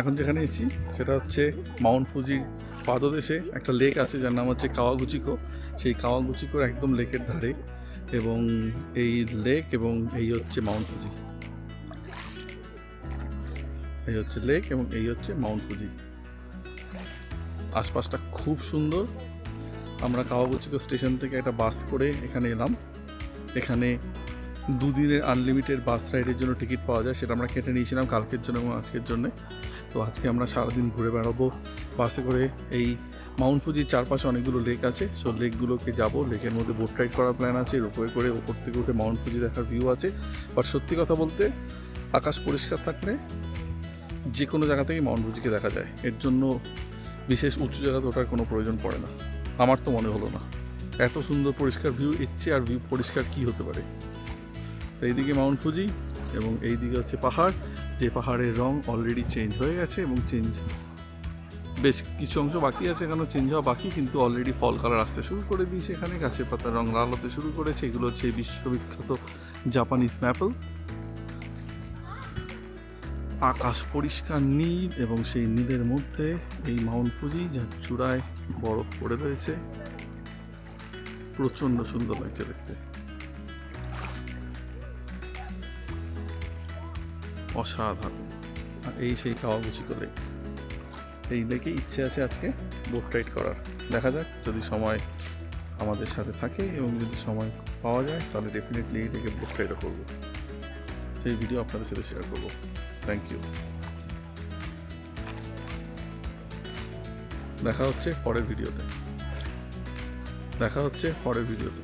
এখন যেখানে এসেছি, সেটা হচ্ছে মাউন্ট ফুজির পাদদেশে একটা লেক আছে, যার নাম হচ্ছে কাওয়াগুচিকো। সেই কাওয়াগুচিকোর একদম লেকের ধারে এবং এই লেক এবং এই হচ্ছে মাউন্ট ফুজি। এই হচ্ছে লেক এবং এই হচ্ছে মাউন্ট ফুজি। আশপাশটা খুব সুন্দর। আমরা কাওয়াগুচিকো স্টেশন থেকে একটা বাস করে এখানে এলাম। এখানে দুদিনের আনলিমিটেড বাস রাইডের জন্য টিকিট পাওয়া যায়, সেটা আমরা কেটে নিয়েছিলাম কালকের জন্য এবং আজকের জন্য। তো আজকে আমরা সারাদিন ঘুরে বেড়াবো। বাসে করে এই মাউন্ট ফুজির চারপাশে অনেকগুলো লেক আছে। সো লেকগুলোকে যাব। লেকের মধ্যে বোট রাইড করার প্ল্যান আছে। রোপওয়ে করে ওপর থেকে উঠে মাউন্ট ফুজি দেখার ভিউ আছে। বাট সত্যি কথা বলতে, আকাশ পরিষ্কার থাকলে যে কোনো জায়গা থেকেই মাউন্ট ফুজিকে দেখা যায়। এর জন্য বিশেষ উঁচু জায়গাতে ওঠার কোনো প্রয়োজন পড়ে না। আমার তো মনে হলো না। এত সুন্দর পরিষ্কার ভিউ চেয়ে আর ভিউ পরিষ্কার কী হতে পারে? এইদিকে মাউন্ট ফুজি এবং এইদিকে হচ্ছে পাহাড়। যে পাহাড়ের রং অলরেডি চেঞ্জ হয়ে গেছে এবং চেঞ্জ বেশ কিছু অংশ বাকি আছে, এখানে চেঞ্জ হওয়া বাকি, কিন্তু অলরেডি ফল কালার আসতে শুরু করে দিয়েছে এখানে। গাছের পাতার রং লাল হতে শুরু করেছে। এগুলো হচ্ছে বিশ্ববিখ্যাত জাপানিজ ম্যাপল আকাশ পরিষ্কার নীল এবং সেই নীলের মধ্যে এই মাউন্ট ফুজি যার চূড়ায় বরফ পড়ে রয়েছে। প্রচণ্ড সুন্দর লাগছে দেখতে। অসাধারণ। আর এই সেই কাওয়াগুচি করে। এই দেখে ইচ্ছে আছে আজকে বোট রাইড করার। দেখা যাক, যদি সময় আমাদের সাথে থাকে এবং যদি সময় পাওয়া যায়, তাহলে ডেফিনেটলি এই লেকে বোট রাইডও করব। সেই ভিডিও আপনাদের সাথে শেয়ার করব। থ্যাংক ইউ দেখা হচ্ছে পরের ভিডিওতে দেখা হচ্ছে পরের ভিডিওতে